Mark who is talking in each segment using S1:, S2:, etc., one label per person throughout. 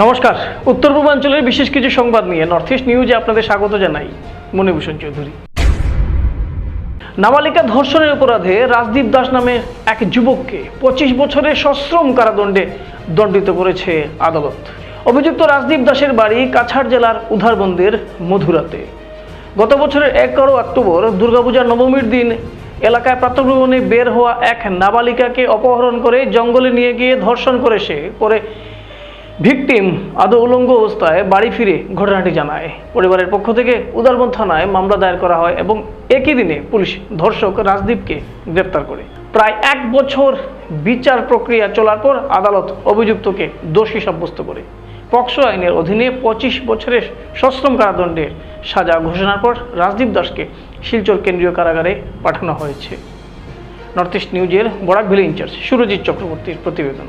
S1: নমস্কার। উত্তর পূর্বাঞ্চলের বিশেষ কিছু সংবাদ নিয়ে নর্থ ইস্ট নিউজে আপনাদের স্বাগত জানাই মণিভূষণ চৌধুরী। নাবালিকা ধর্ষণের অপরাধে রাজদীপ দাস নামে এক যুবককে পঁচিশ বছরের সশ্রম কারাদণ্ডে দণ্ডিত করেছে আদালত। অভিযুক্ত রাজদীপ দাসের বাড়ি কাছাড় জেলার উধারবন্দের মধুরাতে। গত বছরের এগারো অক্টোবর দুর্গাপূজার নবমীর দিন এলাকায় প্রাতঃভ্রমণে বের হওয়া এক নাবালিকাকে অপহরণ করে জঙ্গলে নিয়ে গিয়ে ধর্ষণ করে সে পরে ভিকটিম আদৌ উলঙ্গ অবস্থায় বাড়ি ফিরে ঘটনাটি জানায়। পরিবারের পক্ষ থেকে উদারবন থানায় মামলা দায়ের করা হয় এবং একই দিনে পুলিশ ধর্ষক রাজদীপকে গ্রেপ্তার করে। প্রায় এক বছর বিচার প্রক্রিয়া চলার পর আদালত অভিযুক্তকে দোষী সাব্যস্ত করে। পক্সো আইনের অধীনে পঁচিশ বছরের সশ্রম কারাদণ্ডের সাজা ঘোষণার পর রাজদীপ দাসকে শিলচর কেন্দ্রীয় কারাগারে পাঠানো হয়েছে। নর্থ ইস্ট নিউজের বরাক ভ্যালি ইনচার্জ সুরজিৎ চক্রবর্তীর প্রতিবেদন।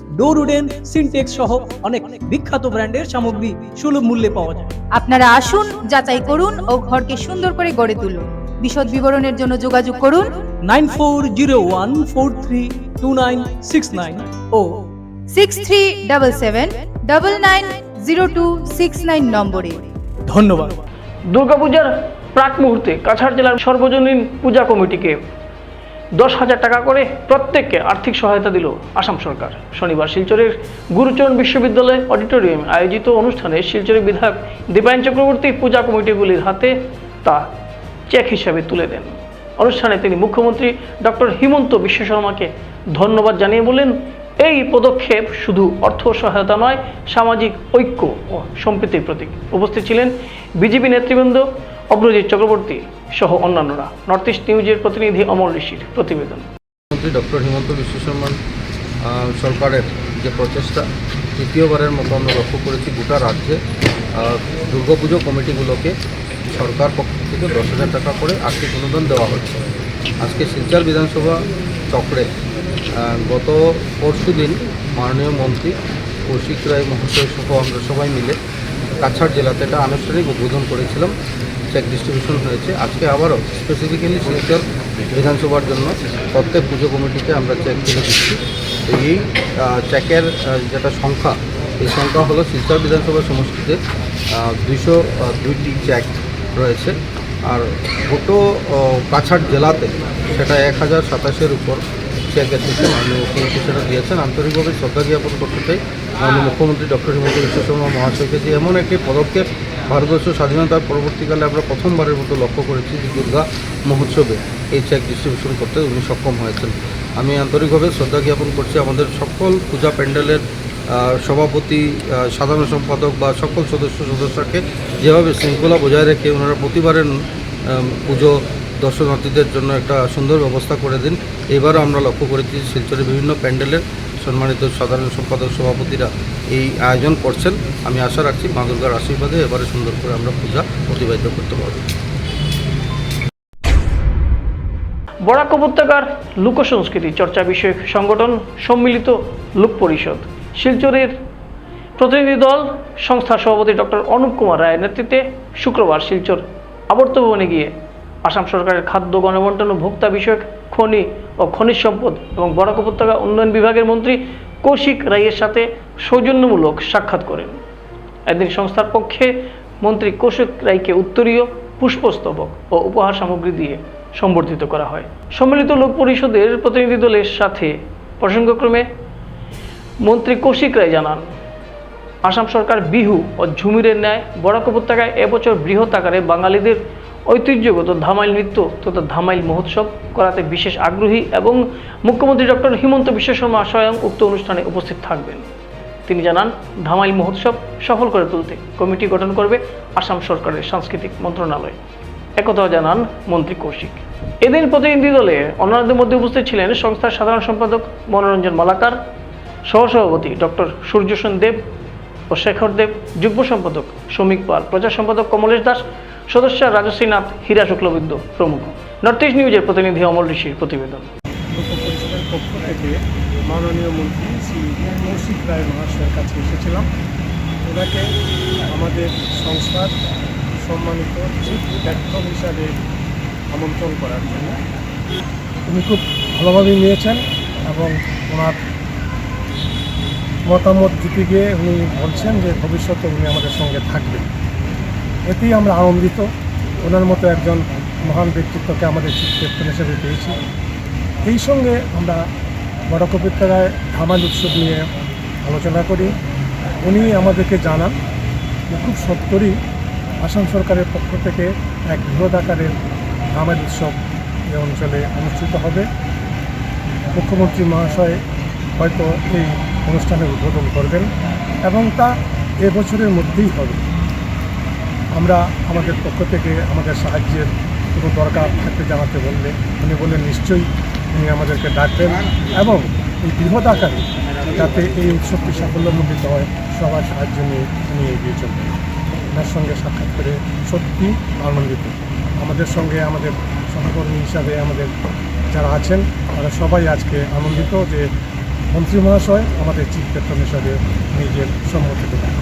S2: door wooden Sintex সহ অনেক বিখ্যাত ব্র্যান্ডের সামগ্রী সুলভ মূল্যে পাওয়া যায়।
S3: আপনারা আসুন যাচাই করুন ও ঘরকে সুন্দর করে গড়ে তুলুন। বিশদ বিবরণের জন্য যোগাযোগ করুন।
S2: Nine four zero one four three two nine six nine O
S3: six three double seven double nine zero two six nine নম্বরে।
S2: ধন্যবাদ।
S1: দুর্গাপূজার প্রাক মুহূর্তে কাছাড় জেলার সর্বজনীন পূজা কমিটিকে দশ হাজার টাকা করে প্রত্যেককে আর্থিক সহায়তা দিল আসাম সরকার। শনিবার শিলচরের গুরুচরণ বিশ্ববিদ্যালয় অডিটোরিয়ামে আয়োজিত অনুষ্ঠানে শিলচরের বিধায়ক দীপায়ন চক্রবর্তী পূজা কমিটিগুলির হাতে তা চেক হিসাবে তুলে দেন। অনুষ্ঠানে তিনি মুখ্যমন্ত্রী ডক্টর হিমন্ত বিশ্ব শর্মাকে ধন্যবাদ জানিয়ে বলেন, এই পদক্ষেপ শুধু অর্থ সহায়তা নয়, সামাজিক ঐক্য ও সম্প্রীতির প্রতীক। উপস্থিত ছিলেন বিজেপি নেতৃবৃন্দ অগ্রজিৎ চক্রবর্তী সহ অন্যান্যরা। নর্থ ইস্ট নিউজের প্রতিনিধি অমল ঋষির প্রতিবেদন।
S4: মুখ্যমন্ত্রী ডক্টর হিমন্ত বিশ্ব শর্মার সরকারের যে প্রচেষ্টা, তৃতীয়বারের মতো আমরা লক্ষ্য করেছি গোটা রাজ্যে দুর্গাপুজো কমিটিগুলোকে সরকার পক্ষ থেকে দশ হাজার টাকা করে আর্থিক অনুদান দেওয়া হচ্ছে। আজকে শিলচর বিধানসভা চক্রে গত পরশু দিন মাননীয় মন্ত্রী, কৌশিক রায় মহাশয় সহ আমরা সবাই মিলে কাছাড় জেলাতে এটা আনুষ্ঠানিক উদ্বোধন করেছিলাম। চেক ডিস্ট্রিবিউশন হয়েছে। আজকে আবারও স্পেসিফিক্যালি শিলচর বিধানসভার জন্য প্রত্যেক পুজো কমিটিকে আমরা চেক তুলে দিচ্ছি। এই চেকের যেটা সংখ্যা, এই সংখ্যা হলো শিলচর বিধানসভা সমষ্টিতে দুইশো দুইটি চেক রয়েছে। আর গোটো কাছাড় জেলাতে সেটা এক হাজার সাতাশের উপর। চেক এসেছে মাননীয় মুখ্যমন্ত্রী সেটা দিয়েছেন। আন্তরিকভাবে শ্রদ্ধা জ্ঞাপন করতে চাই মাননীয় মুখ্যমন্ত্রী ডক্টর হিমন্ত বিশ্ব শর্মা মহাশয়কে যে এমন একটি পদক্ষেপ ভারতবর্ষ স্বাধীনতার পরবর্তীকালে আমরা প্রথমবারের মতো লক্ষ্য করেছি যে দুর্গা মহোৎসবে এই চেক ডিস্ট্রিবিউশন করতে উনি সক্ষম হয়েছেন। আমি আন্তরিকভাবে শ্রদ্ধা জ্ঞাপন করছি। আমাদের সকল পূজা প্যান্ডেলের সভাপতি সাধারণ সম্পাদক বা সকল সদস্য সদস্যকে যেভাবে শৃঙ্খলা বজায় রেখে ওনারা প্রতিবারের পুজো দর্শনার্থীদের জন্য একটা সুন্দর ব্যবস্থা করে দিন। এবারও আমরা লক্ষ্য করেছি শিলচরের বিভিন্ন প্যান্ডেলের সম্মানিত সাধারণ সম্পাদক সভাপতিরা এই আয়োজন করছেন। আমি আশা রাখছি মা দুর্গার আশীর্বাদে এবারে সুন্দর করে আমরা পূজা অতিবাহিত করতে পারব।
S1: বরাক উপত্যকার লোকসংস্কৃতি চর্চা বিষয়ক সংগঠন সম্মিলিত লোক পরিষদ। শিলচরের প্রতিনিধি দল সংস্থার সভাপতি ডক্টর অনুপ কুমার রায়ের নেতৃত্বে শুক্রবার শিলচর আবর্তভবনে গিয়ে আসাম সরকারের খাদ্য গণবন্টন ও ভোক্তা বিষয়ক খনি ও খনিজ সম্পদ এবং বরাক উপত্যকা উন্নয়ন বিভাগের মন্ত্রী কৌশিক রায়ের সাথে সৌজন্যমূলক সাক্ষাৎ করেন। একদিন সংস্থার পক্ষে মন্ত্রী কৌশিক রায়কে উত্তরীয় পুষ্পস্তবক ও উপহার সামগ্রী দিয়ে সম্বর্ধিত করা হয়। সম্মিলিত লোক পরিষদের প্রতিনিধি দলের সাথে প্রসঙ্গক্রমে মন্ত্রী কৌশিক রায় জানান, আসাম সরকার বিহু ও ঝুমিরের ন্যায় বরাক উপত্যকায় এবছর বৃহৎ আকারে বাঙালিদের ঐতিহ্যগত ধামাইল নৃত্য তথা ধামাইল মহোৎসব করাতে বিশেষ আগ্রহী এবং মুখ্যমন্ত্রী ডক্টর হিমন্ত বিশ্ব শর্মা স্বয়ং উক্ত অনুষ্ঠানে উপস্থিত থাকবেন। তিনি জানান, ধামাইল মহোৎসব সফল করে তুলতে কমিটি গঠন করবে আসাম সরকারের সাংস্কৃতিক মন্ত্রণালয়। একথাও জানান মন্ত্রী কৌশিক। এদিন প্রতিনিধি দলে অন্যান্যদের মধ্যে উপস্থিত ছিলেন সংস্থার সাধারণ সম্পাদক মনোরঞ্জন মালাকার, সহসভাপতি ডক্টর সূর্যসেন দেব ও শেখর দেব, যুগ্ম সম্পাদক শ্রমিক পাল প্রচার সম্পাদক কমলেশ দাস সদস্য রাজশ্রীনাথ হীরা শুক্লবিদ্য প্রমুখ। নর্থ ইস্ট নিউজের প্রতিনিধি অমল ঋষির প্রতিবেদন।
S5: মাননীয় মন্ত্রী শ্রী কৌশিক রায় মহাশয়ের কাছে এসেছিলাম। ওনাকে আমাদের সংস্থার সম্মানিত চিফ প্ল্যাটফর্ম হিসাবে আমন্ত্রণ করার জন্য। উনি খুব ভালোভাবেই নিয়েছেন এবং ওনার মতামত দিতে গিয়ে উনি বলছেন যে ভবিষ্যতে উনি আমাদের সঙ্গে থাকবেন। এতেই আমরা আনন্দিত। ওনার মতো একজন মহান ব্যক্তিত্বকে আমাদের চিফ হিসেবে পেয়েছি। এই সঙ্গে আমরা বড় কবিতারায় ধামাল উৎসব নিয়ে আলোচনা করি। উনি আমাদেরকে জানান খুব সত্তরই আসাম সরকারের পক্ষ থেকে এক বৃহৎ আকারের ধামাল উৎসব এই অঞ্চলে অনুষ্ঠিত হবে। মুখ্যমন্ত্রী মহাশয় হয়তো এই অনুষ্ঠানের উদ্বোধন করবেন এবং তা এবছরের মধ্যেই হবে। আমরা আমাদের পক্ষ থেকে আমাদের সাহায্যের কোনো দরকার থাকতে জানাতে বললে, উনি বললেন, নিশ্চয়ই উনি আমাদেরকে ডাকবেন এবং এই বৃহৎ আকারে যাতে এই উৎসবটি সাফল্যমণ্ডিত হয়, সবার সাহায্য নিয়ে উনি এগিয়ে চলবেন। ওনার সঙ্গে সাক্ষাৎ করে সত্যি আনন্দিত। আমাদের সঙ্গে আমাদের সহকর্মী হিসাবে আমাদের যারা আছেন, তারা সবাই আজকে আনন্দিত যে মন্ত্রী মহাশয় আমাদের চিফ ক্যাপ্টেন হিসাবে নিজের সম্মতি ধন্যবাদ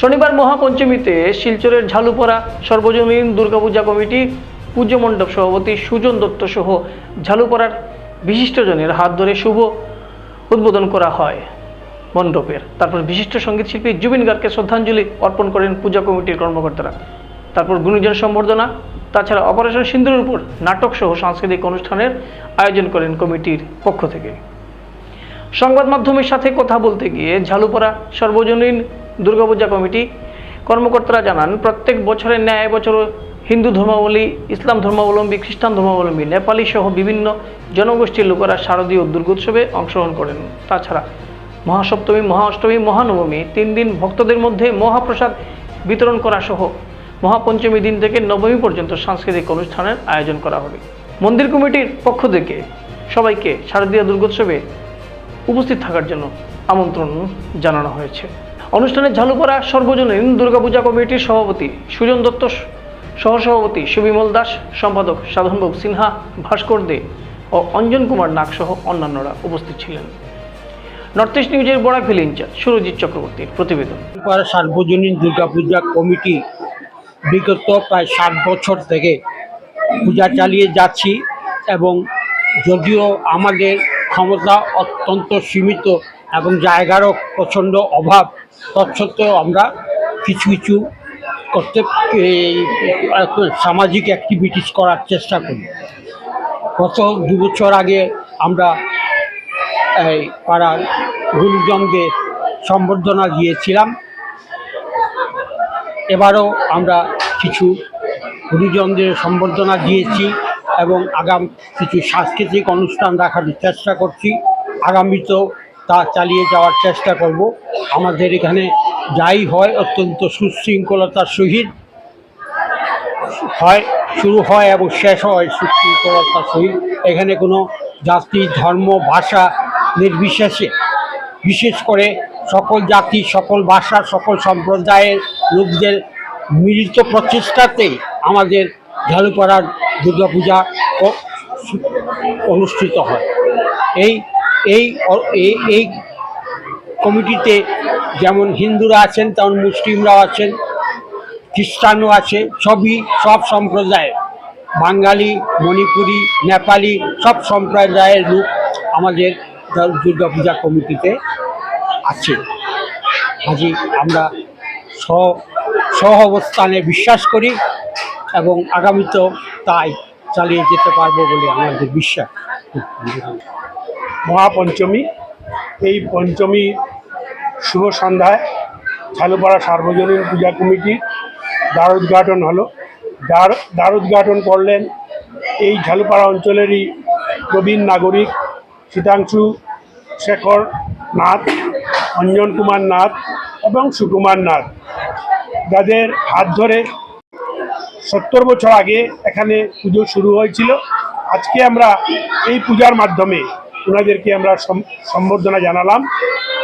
S1: শনিবার মহাপঞ্চমীতে শিলচরের ঝালুপড়া সর্বজনীন দুর্গাপূজা কমিটি পূজ্য মণ্ডপ সভাপতি সুজন দত্ত সহ ঝালুপড়ার বিশিষ্টজনের হাত ধরে শুভ উদ্বোধন করা হয় মণ্ডপের। তারপর বিশিষ্ট সংগীত শিল্পী জুবিন গার্গকে শ্রদ্ধাঞ্জলি অর্পণ করেন পূজা কমিটির কর্মকর্তারা। তারপর গুণীজন সম্বর্ধনা, তাছাড়া অপারেশন সিন্দুরের উপর নাটক সহ সাংস্কৃতিক অনুষ্ঠানের আয়োজন করেন কমিটির পক্ষ থেকে। সংবাদ মাধ্যমের সাথে কথা বলতে গিয়ে ঝালুপাড়া সর্বজনীন দুর্গাপূজা কমিটি, কর্মকর্তারা জানান, প্রত্যেক বছরের ন্যায় এবছরও হিন্দু ধর্মাবলী ইসলাম ধর্মাবলম্বী, খ্রিস্টান ধর্মাবলম্বী, নেপালি সহ বিভিন্ন জনগোষ্ঠীর লোকেরা শারদীয় দুর্গোৎসবে অংশগ্রহণ করেন। তাছাড়া মহাসপ্তমী মহাঅষ্টমী মহানবমী তিন দিন ভক্তদের মধ্যে মহাপ্রসাদ বিতরণ করা সহ মহাপঞ্চমী দিন থেকে নবমী পর্যন্ত সাংস্কৃতিক অনুষ্ঠানের আয়োজন করা হবে। মন্দির কমিটির পক্ষ থেকে সবাইকে শারদীয় দুর্গোৎসবে উপস্থিত থাকার জন্য আমন্ত্রণ জানানো হয়েছে। অনুষ্ঠানে ঝালুপাড়া সর্বজনীন দুর্গাপূজা কমিটির সভাপতি সুজন দত্ত, সহসভাপতি সুবিমল দাস, সম্পাদক সাধনবাবু সিনহা, ভাস্কর দে ও অঞ্জন কুমার নাগ সহ অন্যান্যরা উপস্থিত ছিলেন। নর্থ ইস্ট নিউজের বড়াকভিল ইনচার্জ সুরজিৎ চক্রবর্তীর প্রতিবেদন।
S6: সার্বজনীন দুর্গাপূজা কমিটি বিগত প্রায় ষাট বছর থেকে পূজা চালিয়ে যাচ্ছি এবং যদিও আমাদের ক্ষমতা অত্যন্ত সীমিত এবং জায়গারও প্রচণ্ড অভাব, তৎসত্ত্বেও আমরা কিছু কিছু করতে সামাজিক অ্যাক্টিভিটিস করার চেষ্টা করি। গত দু বছর আগে আমরা এই পাড়ার গুরুজনদের সম্বর্ধনা দিয়েছিলাম। এবারও আমরা কিছু গুরুজনদের সম্বর্ধনা দিয়েছি এবং আগাম, কিছু সাংস্কৃতিক অনুষ্ঠান রাখার চেষ্টা করছি। আগামীতেও তা চালিয়ে যাওয়ার চেষ্টা করব। আমাদের এখানে যাই হয়, অত্যন্ত সুশৃঙ্খলতার সহিত হয়, শুরু হয় এবং শেষ হয় সুশৃঙ্খলতার সহিত। এখানে কোনো জাতি, ধর্ম, ভাষা নির্বিশেষে, বিশেষ করে সকল জাতি, সকল ভাষা, সকল সম্প্রদায়ের লোকদের মিলিত প্রচেষ্টাতেই আমাদের ঝালুপাড়ার দুর্গাপূজা অনুষ্ঠিত হয়। এই এই এই কমিটিতে যেমন হিন্দুরা আছেন, তেমন মুসলিমরাও আছেন, খ্রিস্টানও আছে, সবই, সব সম্প্রদায়ের। বাঙালি, মণিপুরি, নেপালি, সব সম্প্রদায়ের লোক আমাদের দুর্গাপূজা কমিটিতে আছে। কাজে আমরা সহ সহ অবস্থানে বিশ্বাস করি এবং আগামীতেও তাই চালিয়ে যেতে পারব বলে আমাদের বিশ্বাস।
S5: মহাপঞ্চমী। এই পঞ্চমী শুভ সন্ধ্যায় ঝালুপাড়া সার্বজনীন পূজা কমিটির দ্বার উদ্ঘাটন হলো। দ্বার দ্বার উদ্ঘাটন করলেন এই ঝালুপাড়া অঞ্চলেরই প্রবীণ নাগরিক শীতাংশু শেখর নাথ, অঞ্জন কুমার নাথ এবং সুকুমার নাথ। যাদের হাত ধরে সত্তর বছর আগে এখানে পুজো শুরু হয়েছিল। আজকে আমরা এই পূজার মাধ্যমে ওনাদেরকে আমরা সম্বর্ধনা জানালাম।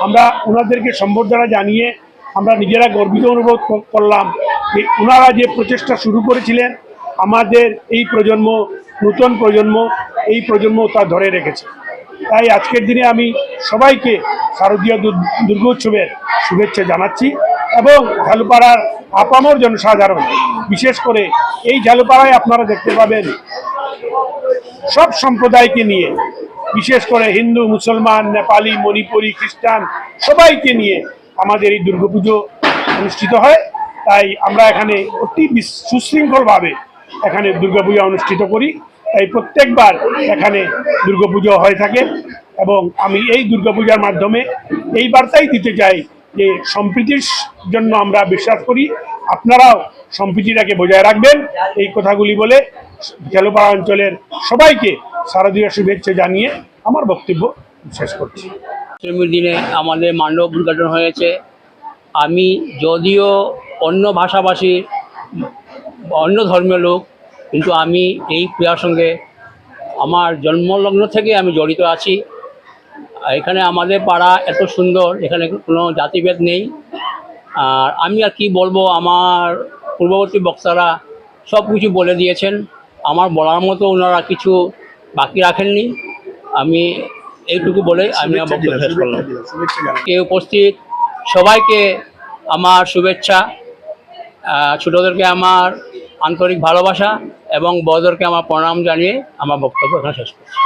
S7: আমরা ওনাদেরকে সম্বর্ধনা জানিয়ে আমরা নিজেরা গর্বিত অনুভব করলাম যে ওনারা যে প্রচেষ্টা শুরু করেছিলেন, আমাদের এই প্রজন্ম, নতুন প্রজন্ম, এই প্রজন্ম তা ধরে রেখেছে। তাই আজকের দিনে আমি সবাইকে শারদীয় দুর- দুর্গোৎসবের শুভেচ্ছা জানাচ্ছি এবং ঝালুপাড়ার আপামর জনসাধারণ, বিশেষ করে এই ঝালুপাড়ায় আপনারা দেখতে পাবেন সব সম্প্রদায়কে নিয়ে বিশেষ করে হিন্দু, মুসলমান, নেপালি, মণিপুরি, খ্রিস্টান সবাইকে নিয়ে আমাদের এই দুর্গাপুজো অনুষ্ঠিত হয়। তাই আমরা এখানে অতি সুশৃঙ্খলভাবে এখানে দুর্গাপূজা অনুষ্ঠিত করি। তাই প্রত্যেকবার এখানে দুর্গাপুজো হয়ে থাকে এবং আমি এই দুর্গাপূজার মাধ্যমে এই বার্তাই দিতে চাই যে সম্প্রীতির জন্য আমরা বিশ্বাস করি। আপনারাও সম্প্রীতিটাকে বজায় রাখবেন। এই কথাগুলি বলে জলপাড়া অঞ্চলের সবাইকে শারদীয় শুভেচ্ছা জানিয়ে আমার বক্তব্য শেষ করছি।
S8: অষ্টমীর দিনে আমাদের মান্ডব উদ্ঘাটন হয়েছে। আমি যদিও অন্য ভাষাভাষী, অন্য ধর্মীয় লোক, কিন্তু আমি এই পূজার সঙ্গে আমার জন্মলগ্ন থেকে আমি জড়িত আছি। এখানে আমাদের পাড়া এত সুন্দর, এখানে কোনো জাতিভেদ নেই। আর আমি আর কি বলব, আমার পূর্ববর্তী বক্তারা সব কিছু বলে দিয়েছেন। আমার বলার মতো ওনারা কিছু বাকি রাখেননি। আমি এইটুকু বলে আমি আমার বক্তব্য শেষ করলাম। কে উপস্থিত? সবাইকে আমার শুভেচ্ছা। ছোটদেরকে আমার আন্তরিক ভালোবাসা এবং বড়দেরকে আমার প্রণাম জানিয়ে আমার বক্তব্য এখানে শেষ করছি।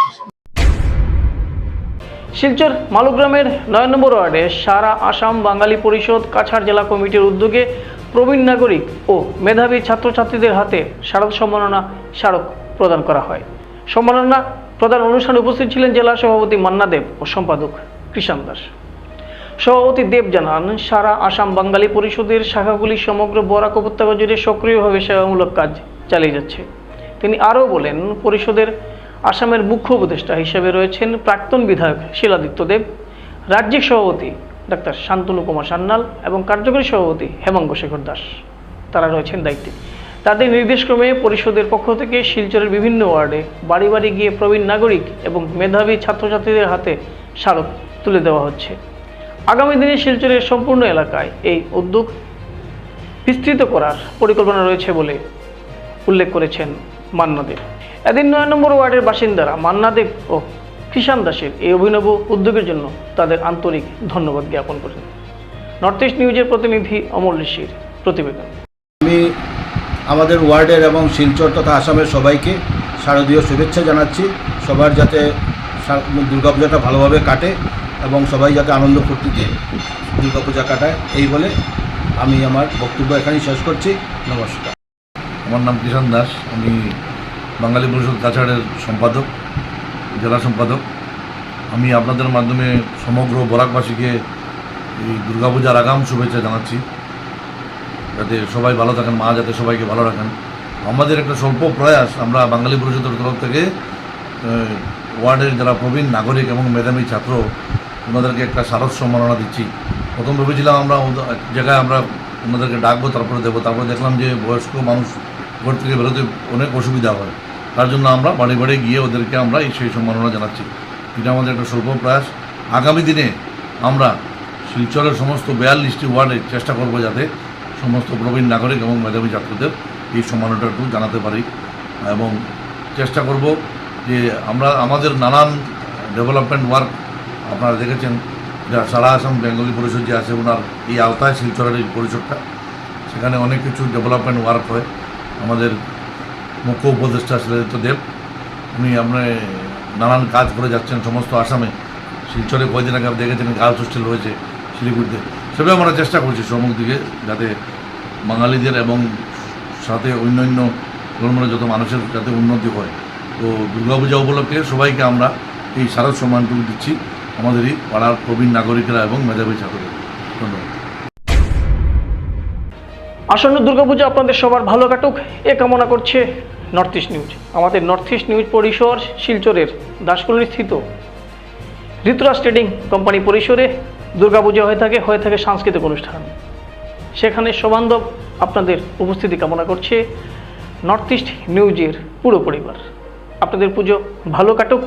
S1: শিলচর মালুগ্রামের নয় নম্বর ওয়ার্ডে সারা আসাম বাঙালি পরিষদ কাছাড় জেলা কমিটির উদ্যোগে প্রবীণ নাগরিক ও মেধাবী ছাত্রছাত্রীদের হাতে শারদ সম্মাননা স্মারক প্রদান করা হয়। সম্মাননা প্রদান অনুষ্ঠানে উপস্থিত ছিলেন জেলা সভাপতি মান্না দেব ও সম্পাদক কৃষাণ দাস। সভাপতি দেব জানান, সারা আসাম বাঙালি পরিষদের শাখাগুলি সমগ্র বরাক উপত্যকা জুড়ে সক্রিয়ভাবে সেবামূলক কাজ চালিয়ে যাচ্ছে। তিনি আরও বলেন, পরিষদের আসামের মুখ্য উপদেষ্টা হিসেবে রয়েছেন প্রাক্তন বিধায়ক শিলাদিত্য দেব, রাজ্যিক সভাপতি ডাক্তার শান্তনু কুমার সান্যাল এবং কার্যকরী সভাপতি হেমাঙ্গ শেখর দাস। তারা রয়েছেন দায়িত্বে। তাদের নির্দেশক্রমে পরিষদের পক্ষ থেকে শিলচরের বিভিন্ন ওয়ার্ডে বাড়ি বাড়ি গিয়ে প্রবীণ নাগরিক এবং মেধাবী ছাত্রছাত্রীদের হাতে স্মারক তুলে দেওয়া হচ্ছে। আগামী দিনে শিলচরের সম্পূর্ণ এলাকায় এই উদ্যোগ বিস্তৃত করার পরিকল্পনা রয়েছে বলে উল্লেখ করেছেন মান্নাদেব। এদিন নয় নম্বর ওয়ার্ডের বাসিন্দারা মান্নাদেব ও কৃষাণ দাসের এই অভিনব উদ্যোগের জন্য তাদের আন্তরিক ধন্যবাদ জ্ঞাপন করেন। নর্থ ইস্ট নিউজের প্রতিনিধি অমল ঋষির প্রতিবেদন।
S9: আমি আমাদের ওয়ার্ডের এবং শিলচর তথা আসামের সবাইকে শারদীয় শুভেচ্ছা জানাচ্ছি। সবার যাতে দুর্গাপূজাটা ভালোভাবে কাটে এবং সবাই যাতে আনন্দ ফুর্তিতে দুর্গাপূজা কাটায়, এই বলে আমি আমার বক্তব্য এখানেই শেষ করছি। নমস্কার।
S10: আমার নাম কিষাণ দাস, আমি বাঙালি পরিষদ কাছাড়ের সম্পাদক, জেলা সম্পাদক। আমি আপনাদের মাধ্যমে সমগ্র বরাকবাসীকে এই দুর্গাপূজার আগাম শুভেচ্ছা জানাচ্ছি। যাতে সবাই ভালো থাকেন, মা যাতে সবাইকে ভালো রাখেন। আমাদের একটা স্বল্প প্রয়াস, আমরা বাঙালি পরিষদের তরফ থেকে ওয়ার্ডের যারা প্রবীণ নাগরিক এবং মেধাবী ছাত্র, ওনাদেরকে একটা সারস সম্মাননা দিচ্ছি। প্রথম ভেবেছিলাম আমরা জায়গায় আমরা ওনাদেরকে ডাকবো, তারপরে দেবো। তারপরে দেখলাম যে বয়স্ক মানুষ ঘর থেকে বেরোতে অনেক অসুবিধা হয়। তার জন্য আমরা বাড়ি বাড়ি গিয়ে ওদেরকে আমরা এই সেই সম্মাননা জানাচ্ছি। এটা আমাদের একটা স্বল্প প্রয়াস। আগামী দিনে আমরা শিলচরের সমস্ত বিয়াল্লিশটি ওয়ার্ডে চেষ্টা করব যাতে সমস্ত প্রবীণ নাগরিক এবং মেধাবী ছাত্রদের এই সম্মাননাটা একটু জানাতে পারি এবং চেষ্টা করব যে আমরা আমাদের নানান ডেভেলপমেন্ট ওয়ার্ক আপনারা দেখেছেন, যা সারা আসাম বেঙ্গলি পরিষদ যে আছে, ওনার এই আওতায় শিলচরের এই পরিষদটা। সেখানে অনেক কিছু ডেভেলপমেন্ট ওয়ার্ক হয়। আমাদের মুখ্য উপদেষ্টা শিলাদিত্য দেব, উনি আপনার নানান কাজ করে যাচ্ছেন সমস্ত আসামে। শিলচরে কয়দিন আগে আপনি দেখেছেন গার্লস হোস্টেল রয়েছে শিলিগুড়িতে। সেভাবে আমরা চেষ্টা করছি সমুখ দিকে যাতে বাঙালিদের এবং সাথে অন্যান্য ধর্মের যত মানুষের যাতে উন্নতি হয়, তো দুর্গাপূজা উপলক্ষে সবাইকে আমরা এই শারদ সম্মানটুকু দিচ্ছি আমাদের এই পাড়ার প্রবীণ নাগরিকেরা এবং মেধাবী ছাত্রদের। ধন্যবাদ।
S1: আসন্ন দুর্গাপূজা আপনাদের সবার ভালো কাটুক, এ কামনা করছে নর্থ ইস্ট নিউজ আমাদের নর্থ ইস্ট নিউজ পরিসর শিলচরের দাসকলনি স্থিত ঋতুরাজ ট্রেডিং কোম্পানি পরিসরে দুর্গাপূজা হয়ে থাকে হয়ে থাকে সাংস্কৃতিক অনুষ্ঠান। সেখানে সবান্ধব আপনাদের উপস্থিতি কামনা করছে। নর্থ ইস্ট নিউজের পুরো পরিবার, আপনাদের পুজো ভালো কাটুক,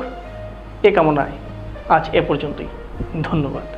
S1: এ কামনায় আজ এ পর্যন্তই। ধন্যবাদ।